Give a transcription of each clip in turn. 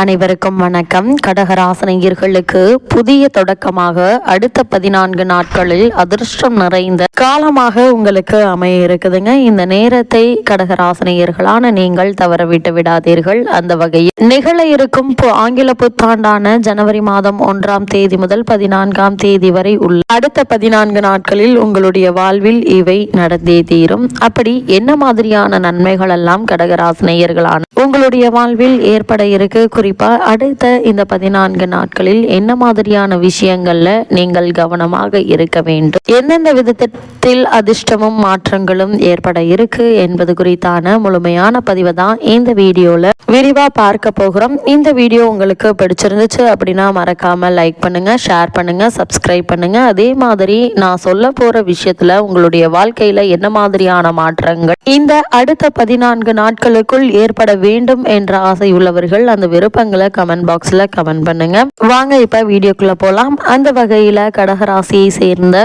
அனைவருக்கும் வணக்கம். கடகராசனையர்களுக்கு புதிய தொடக்கமாக அடுத்த பதினான்கு நாட்களில் அதிர்ஷ்டம் நிறைந்த காலமாக உங்களுக்கு அமைய இருக்குதுங்க. இந்த நேரத்தை கடகராசனையர்களான நீங்கள் தவற விட்டு விடாதீர்கள். அந்த வகையில் நிகழ இருக்கும் ஆங்கில புத்தாண்டான ஜனவரி மாதம் ஒன்றாம் தேதி முதல் பதினான்காம் தேதி வரை உள்ள அடுத்த பதினான்கு நாட்களில் உங்களுடைய வாழ்வில் இவை நடந்தே தீரும். அப்படி என்ன மாதிரியான நன்மைகள் எல்லாம் கடகராசனையர்களான உங்களுடைய வாழ்வில் ஏற்பட இருக்கு? குறிப்பாக அடுத்த இந்த பதினான்கு நாட்களில் என்ன மாதிரியான விஷயங்கள்ல நீங்கள் கவனமாக இருக்க வேண்டும்? எந்தெந்த விதத்தில் அதிர்ஷ்டமும் மாற்றங்களும் ஏற்பட இருக்கு என்பது குறித்தான முழுமையான பதிவை தான் இந்த வீடியோல விரிவா பார்க்க போகிறோம். இந்த வீடியோ உங்களுக்கு பிடிச்சிருந்துச்சு அப்படின்னா மறக்காம லைக் பண்ணுங்க ஷேர் பண்ணுங்க சப்ஸ்கிரைப் பண்ணுங்க. அதே மாதிரி நான் சொல்ல போற விஷயத்துல உங்களுடைய வாழ்க்கையில என்ன மாதிரியான மாற்றங்கள்? இந்த அடுத்த பதினான்கு நாட்களுக்குள் ஏற்பட வேண்டும் என்ற ஆசை உள்ளவர்கள் அந்த விருப்ப விருப்பங்களை கமெண்ட் பாக்ஸ்ல கமெண்ட் பண்ணுங்க. வாங்க இப்ப வீடியோக்குள்ள போலாம். அந்த வகையில கடகராசியை சேர்ந்த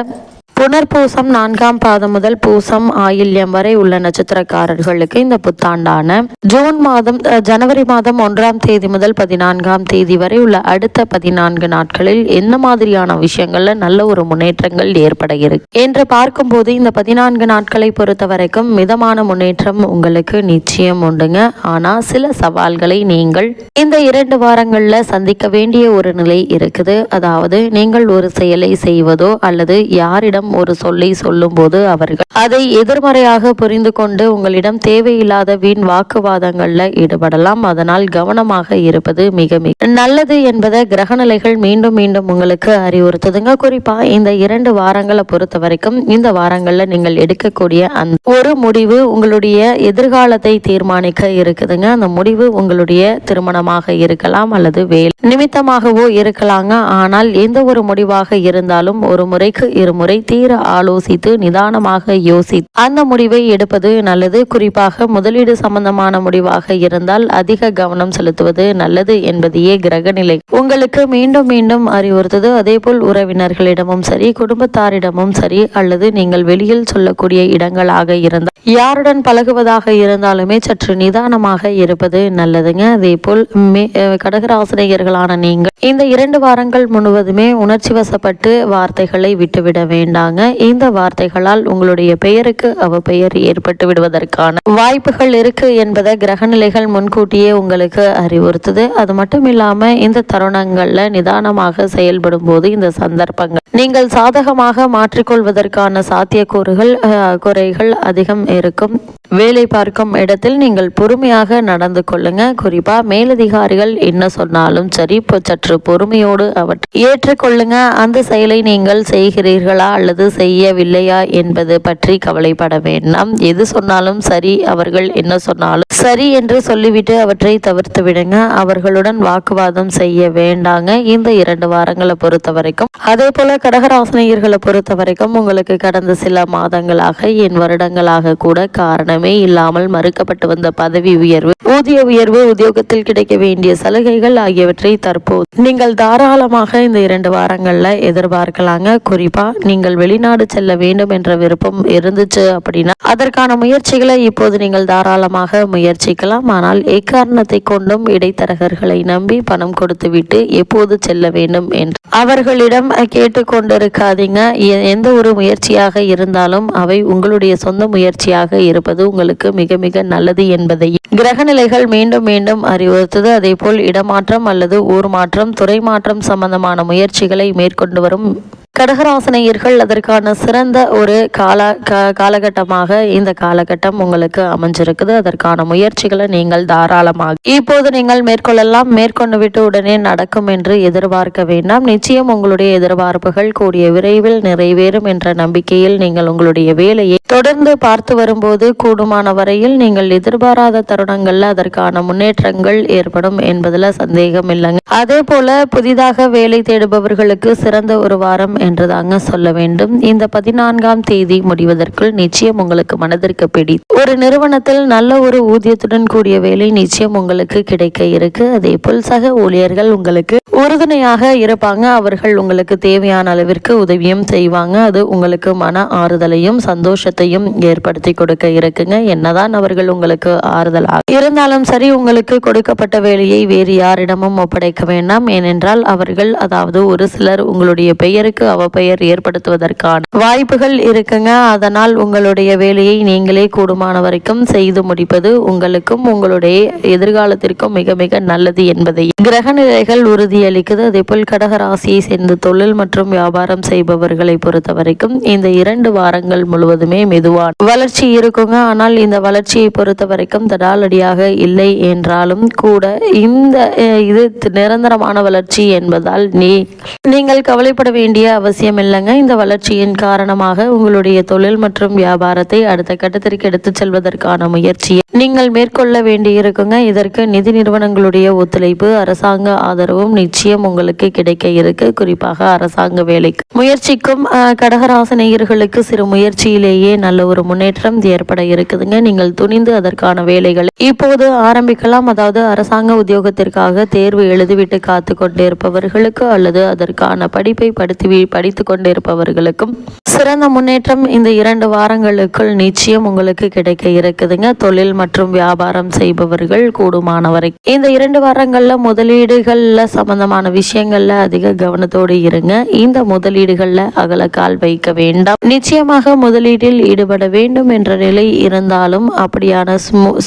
புனர்பூசம் நான்காம் பாதம் முதல் பூசம் ஆயில்யம் வரை உள்ள நட்சத்திரக்காரர்களுக்கு இந்த புத்தாண்டான ஜூன் மாதம் ஜனவரி மாதம் ஒன்றாம் தேதி முதல் பதினான்காம் தேதி வரை உள்ள அடுத்த பதினான்கு நாட்களில் என்ன மாதிரியான விஷயங்கள்ல நல்ல ஒரு முன்னேற்றங்கள் ஏற்பட இருக்கு? என்று பார்க்கும்போது இந்த பதினான்கு நாட்களை பொறுத்த வரைக்கும் மிதமான முன்னேற்றம் உங்களுக்கு நிச்சயம் உண்டுங்க. ஆனா சில சவால்களை நீங்கள் இந்த இரண்டு வாரங்கள்ல சந்திக்க வேண்டிய ஒரு நிலை இருக்குது. அதாவது நீங்கள் ஒரு செயலை செய்வதோ அல்லது யாரிடம் ஒரு சொல்லை சொல்லும்போது அவர்கள் அதை எதிர்மறையாக புரிந்து கொண்டு உங்களிடம் தேவையில்லாத வீண் வாக்குவாதங்கள்ல ஈடுபடலாம். அதனால் கவனமாக இருப்பது மிக மிக நல்லது என்பதை கிரகநிலைகள் மீண்டும் மீண்டும் உங்களுக்கு அறிவுறுத்துதுங்க. குறிப்பா இந்த இரண்டு வாரங்களை பொறுத்த வரைக்கும் இந்த வாரங்கள்ல நீங்கள் எடுக்கக்கூடிய அந்த ஒரு முடிவு உங்களுடைய எதிர்காலத்தை தீர்மானிக்க இருக்குதுங்க. அந்த முடிவு உங்களுடைய திருமணமாக இருக்கலாம் அல்லது வேலை நிமித்தமாகவோ இருக்கலாங்க. ஆனால் எந்த ஒரு முடிவாக இருந்தாலும் ஒரு முறைக்கு இருமுறை தீர ஆலோசித்து நிதானமாக யோசித்து அந்த முடிவை எடுப்பது நல்லது. குறிப்பாக முதலீடு சம்பந்தமான முடிவாக இருந்தால் அதிக கவனம் செலுத்துவது நல்லது என்பதையே கிரகநிலை உங்களுக்கு மீண்டும் மீண்டும் அறிவுறுத்தது. அதேபோல் உறவினர்களிடமும் சரி குடும்பத்தாரிடமும் சரி அல்லது நீங்கள் வெளியில் சொல்லக்கூடிய இடங்களாக இருந்தால். யாருடன் பழகுவதாக இருந்தாலுமே சற்று நிதானமாக இருப்பது நல்லதுங்க. அதேபோல் மே- கடகராசிரியர்களான நீங்கள் இந்த இரண்டு வாரங்கள் முழுவதுமே உணர்ச்சி வசப்பட்டு வார்த்தைகளை விட்டுவிட வேண்டாம். வேண்டாங்க இந்த வார்த்தைகளால் உங்களுடைய பெயருக்கு அவ பெயர் ஏற்பட்டு விடுவதற்கான வாய்ப்புகள் இருக்கு என்பதை கிரகநிலைகள் முன்கூட்டியே உங்களுக்கு அறிவுறுத்துது. அது மட்டும் இல்லாம இந்த தருணங்கள்ல நிதானமாக செயல்படும் போது இந்த சந்தர்ப்பங்கள் நீங்கள் சாதகமாக மாற்றிக்கொள்வதற்கான சாத்தியக்கூறுகள் குறைகள் அதிகம் இருக்கும். வேலை பார்க்கும் இடத்தில் நீங்கள் பொறுமையாக நடந்து கொள்ளுங்க. குறிப்பா மேலதிகாரிகள் என்ன சொன்னாலும் சரி இப்போ சற்று பொறுமையோடு அவற்றை ஏற்றுக்கொள்ளுங்க. அந்த செயலை நீங்கள் செய்கிறீர்களா அல்லது செய்யவில்லையா என்பது பற்றி கவலைப்பட வேண்டாம். எது சொன்னாலும் சரி அவர்கள் என்ன சொன்னாலும் சரி என்று சொல்லிவிட்டு அவற்றை தவிர்த்து விடுங்க. அவர்களுடன் வாக்குவாதம் செய்ய வேண்டாங்க. இந்த இரண்டு வாரங்களை பொறுத்த வரைக்கும் அதே போல கடகராசனியர்களை பொறுத்த வரைக்கும் உங்களுக்கு கடந்த சில மாதங்களாக என் வருடங்களாக கூட காரணம் இல்லாமல் மறுக்கப்பட்டு வந்த பதவி உயர்வு ஊதிய உயர்வு உத்தியோகத்தில் கிடைக்க வேண்டிய சலுகைகள் ஆகியவற்றை தற்போது நீங்கள் தாராளமாக இந்த இரண்டு வாரங்கள்ல எதிர்பார்க்கலாங்க. குறிப்பா நீங்கள் வெளிநாடு செல்ல வேண்டும் என்ற விருப்பம் இருந்துச்சு அப்படின்னா அதற்கான முயற்சிகளை இப்போது நீங்கள் தாராளமாக முயற்சிக்கலாம். ஆனால் எக்காரணத்தை கொண்டும் இடைத்தரகர்களை நம்பி பணம் கொடுத்துவிட்டு எப்போது செல்ல வேண்டும் என்று அவர்களிடம் கேட்டுக்கொண்டிருக்காதீங்க எந்த ஒரு முயற்சியாக இருந்தாலும் அவை உங்களுடைய சொந்த முயற்சியாக இருப்பது உங்களுக்கு மிக மிக நல்லது என்பதை கிரகநிலைகள் மீண்டும் மீண்டும் அறிவுறுத்தது. அதேபோல் இடமாற்றம் அல்லது ஊர் மாற்றம் துறை மாற்றம் சம்பந்தமான முயற்சிகளை மேற்கொண்டு வரும் கடகராசனையர்கள் அதற்கான சிறந்த ஒரு கால காலகட்டமாக இந்த காலகட்டம் உங்களுக்கு அமைஞ்சிருக்குது. அதற்கான முயற்சிகளை நீங்கள் தாராளமாக இப்போது நீங்கள் மேற்கொள்ளலாம். மேற்கொண்டு விட்டு உடனே நடக்கும் என்று எதிர்பார்க்க வேண்டாம். நிச்சயம் உங்களுடைய எதிர்பார்ப்புகள் கூடிய விரைவில் நிறைவேறும் என்ற நம்பிக்கையில் நீங்கள் உங்களுடைய வேலையை தொடர்ந்து பார்த்து வரும்போது கூடுமான வரையில் நீங்கள் எதிர்பாராத தருணங்கள்ல அதற்கான முன்னேற்றங்கள் ஏற்படும் என்பதுல சந்தேகம் இல்லைங்க. அதே போல புதிதாக வேலை தேடுபவர்களுக்கு சிறந்த ஒரு வாரம் என்று தாங்க சொல்ல வேண்டும். இந்த பதினான்காம் தேதி முடிவதற்குள் நிச்சயம் உங்களுக்கு மனதிற்கு பிடி. ஒரு நிறுவனத்தில் நல்ல ஒரு ஊதியத்துடன் கூடிய வேலை நிச்சயம் உங்களுக்கு கிடைக்க இருக்கு. அதே போல் சக ஊழியர்கள் உங்களுக்கு உறுதுணையாக இருப்பாங்க. அவர்கள் உங்களுக்கு தேவையான அளவிற்கு உதவியும் செய்வாங்க. அது உங்களுக்கு மன ஆறுதலையும் சந்தோஷத்தையும் ஏற்படுத்தி கொடுக்க இருக்குங்க. என்னதான் அவர்கள் உங்களுக்கு ஆறுதலாக இருந்தாலும் சரி உங்களுக்கு கொடுக்கப்பட்ட வேலையை வேறு யாரிடமும் ஒப்படைக்க வேண்டாம். ஏனென்றால் அவர்கள் அதாவது ஒரு சிலர் உங்களுடைய பெயருக்கு அவப்பெயர் ஏற்படுத்துவதற்கான வாய்ப்புகள் இருக்குங்க. அதனால் உங்களுடைய வேலையை நீங்களே கூடுமான வரைக்கும் செய்து முடிப்பது உங்களுக்கும் உங்களுடைய எதிர்காலத்திற்கும் மிக மிக நல்லது என்பதை. கிரக நிலைகள் உறுதியளிக்குது. அதே போல் கடக ராசியை சேர்ந்த தொழில் மற்றும் வியாபாரம் செய்பவர்களை பொறுத்த வரைக்கும் இந்த இரண்டு வாரங்கள் முழுவதுமே மெதுவான வளர்ச்சி இருக்குங்க. ஆனால் இந்த வளர்ச்சியை பொறுத்த வரைக்கும் தடாலடியாக இல்லை என்றாலும் கூட இந்த இது நிரந்தரமான வளர்ச்சி என்பதால் நீ நீங்கள் கவலைப்பட வேண்டிய அவசியம் இல்லைங்க இந்த வளர்ச்சியின் காரணமாக உங்களுடைய தொழில் மற்றும் வியாபாரத்தை அடுத்த கட்டத்திற்கு எடுத்துச் செல்வதற்கான முயற்சியை நீங்கள் மேற்கொள்ள வேண்டியிருக்குங்க. இதற்கு நிதி நிறுவனங்களுடைய ஒத்துழைப்பு அரசாங்க ஆதரவும் நிச்சயம் உங்களுக்கு கிடைக்க இருக்கு. குறிப்பாக அரசாங்க வேலைக்கு. முயற்சிக்கும் கடகராசனையர்களுக்கு சிறு முயற்சியிலேயே நல்ல ஒரு முன்னேற்றம் ஏற்பட இருக்குதுங்க. நீங்கள் துணிந்து அதற்கான வேலைகளை இப்போது ஆரம்பிக்கலாம். அதாவது அரசாங்க உத்தியோகத்திற்காக தேர்வு எழுதிவிட்டு காத்து கொண்டிருப்பவர்களுக்கு அல்லது அதற்கான படிப்பை படுத்தி படித்து கொண்டிருப்பவர்களுக்கும் சிறந்த முன்னேற்றம் இந்த இரண்டு வாரங்களுக்குள் நிச்சயம் உங்களுக்கு கிடைக்க இருக்குதுங்க. தொழில் மற்றும் வியாபாரம் செய்பவர்கள் கூடுமான வரை இந்த இரண்டு வாரங்களில் முதலீடுகள்ல சம்பந்தமான விஷயங்கள்ல அதிக கவனத்தோடு இருங்க. இந்த முதலீடுகள்ல அகலக்கால் வைக்க வேண்டாம். நிச்சயமாக முதலீட்டில் ஈடுபட வேண்டும் என்ற நிலை இருந்தாலும் அப்படியான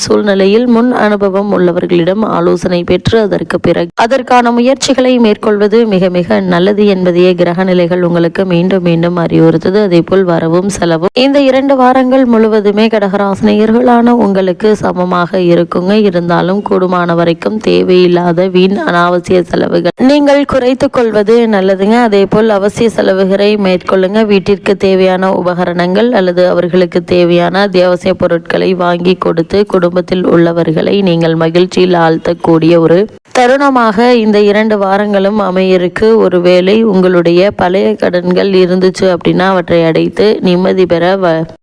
சூழ்நிலையில் முன் அனுபவம் உள்ளவர்களிடம் ஆலோசனை பெற்று அதற்கு பிறகு அதற்கான முயற்சிகளை மேற்கொள்வது மிக மிக நல்லது என்பதையே கிரகநிலை நிலைகள் உங்களுக்கு மீண்டும் மீண்டும் அறிவுறுத்தது. அதே போல் வரவும் செலவும். இந்த இரண்டு வாரங்கள் முழுவதுமே கடகராசினியர்களான உங்களுக்கு சமமாக இருக்குங்க. இருந்தாலும் கூடுமான வரைக்கும் தேவையில்லாத வீண் அனாவசிய செலவுகள். நீங்கள் குறைத்துக் கொள்வது நல்லதுங்க. அதே போல் அவசிய செலவுகளை மேற்கொள்ளுங்க. வீட்டிற்கு தேவையான உபகரணங்கள் அல்லது அவர்களுக்கு தேவையான அத்தியாவசிய பொருட்களை வாங்கி கொடுத்து குடும்பத்தில் உள்ளவர்களை நீங்கள் மகிழ்ச்சியில் ஆழ்த்தக்கூடிய ஒரு தருணமாக இந்த இரண்டு வாரங்களும் அமையிருக்கு. ஒருவேளை உங்களுடைய பழைய கடன்கள் இருந்துச்சு அப்படின்னா அவற்றை அடைத்து நிம்மதி பெற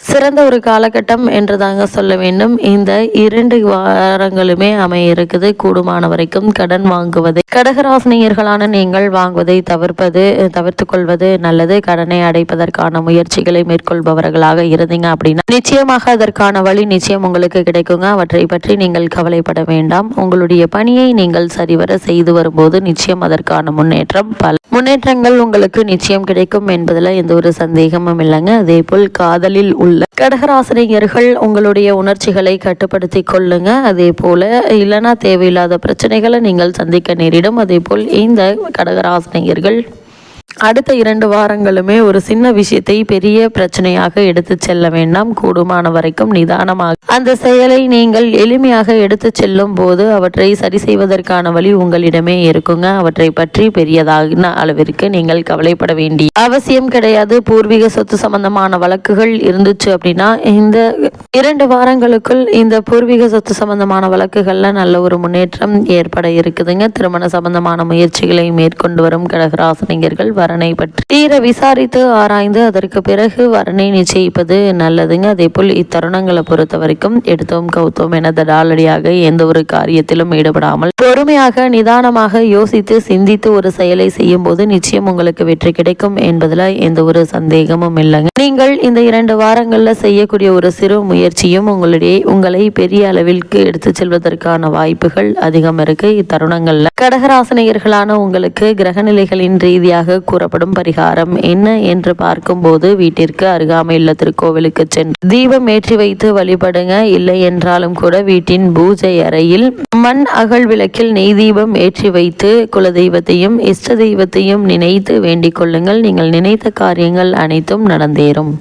சிறந்த ஒரு காலகட்டம் என்று தாங்க சொல்ல வேண்டும். இந்த இரண்டு வாரங்களுமே அமைய இருக்குது கூடுமான வரைக்கும் கடன் வாங்குவதை. கடகராசினியர்களான நீங்கள் வாங்குவதை தவிர்ப்பது தவிர்த்து கொள்வது நல்லது. கடனை அடைப்பதற்கான முயற்சிகளை மேற்கொள்பவர்களாக இருந்தீங்க அப்படின்னா நிச்சயமாக அதற்கான வழி நிச்சயம் உங்களுக்கு கிடைக்குங்க. அவற்றை பற்றி நீங்கள் கவலைப்பட வேண்டாம். உங்களுடைய பணியை நீங்கள் சரிவர செய்து வரும்போது நிச்சயம் அதற்கான முன்னேற்றம் பல முன்னேற்றங்கள் உங்களுக்கு நிச்சயம் கிடைக்கும் என்பதில் எந்த ஒரு சந்தேகமும் இல்லைங்க. அதே போல் காதலில் உள்ள கடகராசினியர்கள் உங்களுடைய உணர்ச்சிகளை கட்டுப்படுத்தி கொள்ளுங்க. அதே போல இல்லைன்னா தேவையில்லாத பிரச்சனைகளை நீங்கள் சந்திக்க நேரிடும். அதே போல் இந்த கடகராசினியர்கள் அடுத்த இரண்டு வாரங்களுமே ஒரு சின்ன விஷயத்தை பெரிய பிரச்சனையாக எடுத்து செல்ல வேண்டாம். கூடுமான வரைக்கும் நிதானமாக. அந்த செயலை நீங்கள் எளிமையாக எடுத்து செல்லும் போது அவற்றை சரி செய்வதற்கான வழி உங்களிடமே இருக்குங்க. அவற்றை பற்றி பெரியதான அளவிற்கு நீங்கள் கவலைப்பட வேண்டிய அவசியம் கிடையாது. பூர்வீக சொத்து சம்பந்தமான வழக்குகள் இருந்துச்சு அப்படின்னா இந்த இரண்டு வாரங்களுக்குள் இந்த பூர்வீக சொத்து சம்பந்தமான வழக்குகள்ல நல்ல ஒரு முன்னேற்றம் ஏற்பட இருக்குதுங்க. திருமண சம்பந்தமான முயற்சிகளை மேற்கொண்டு வரும் கடகராசனிகர்கள் வரனை பற்றி தீர விசாரித்து ஆராய்ந்து அதற்கு பிறகு வரனை நிச்சயிப்பது நல்லதுங்க. அதே போல் இத்தருணங்களை பொறுத்த வரைக்கும் எடுத்தோம் கவுத்தோம் என தடாலடியாக எந்த ஒரு காரியத்திலும் ஈடுபடாமல் பொறுமையாக நிதானமாக யோசித்து சிந்தித்து ஒரு செயலை செய்யும் போது நிச்சயம் உங்களுக்கு வெற்றி கிடைக்கும் என்பதில் எந்த ஒரு சந்தேகமும் இல்லைங்க. நீங்கள் இந்த இரண்டு வாரங்கள்ல செய்யக்கூடிய ஒரு சிறு முயற்சியும் உங்களுடைய உங்களை பெரிய அளவிற்கு எடுத்து செல்வதற்கான வாய்ப்புகள் அதிகம் இருக்கு. இத்தருணங்கள்ல கடகராசினியர்களான உங்களுக்கு கிரகநிலைகளின் ரீதியாக கூறப்படும் பரிகாரம் என்ன என்று பார்க்கும்போது வீட்டிற்கு அருகாமையுள்ள திருக்கோவிலுக்கு சென்று தீபம் ஏற்றி வைத்து வழிபடுங்க. இல்லை என்றாலும் கூட வீட்டின் பூஜை அறையில் மண் அகல் விளக்கில் நெய் தீபம் ஏற்றி வைத்து குலதெய்வத்தையும் இஷ்ட தெய்வத்தையும் நினைத்து வேண்டிக் கொள்ளுங்கள். நீங்கள் நினைத்த காரியங்கள் அனைத்தும் நடந்தேறும்.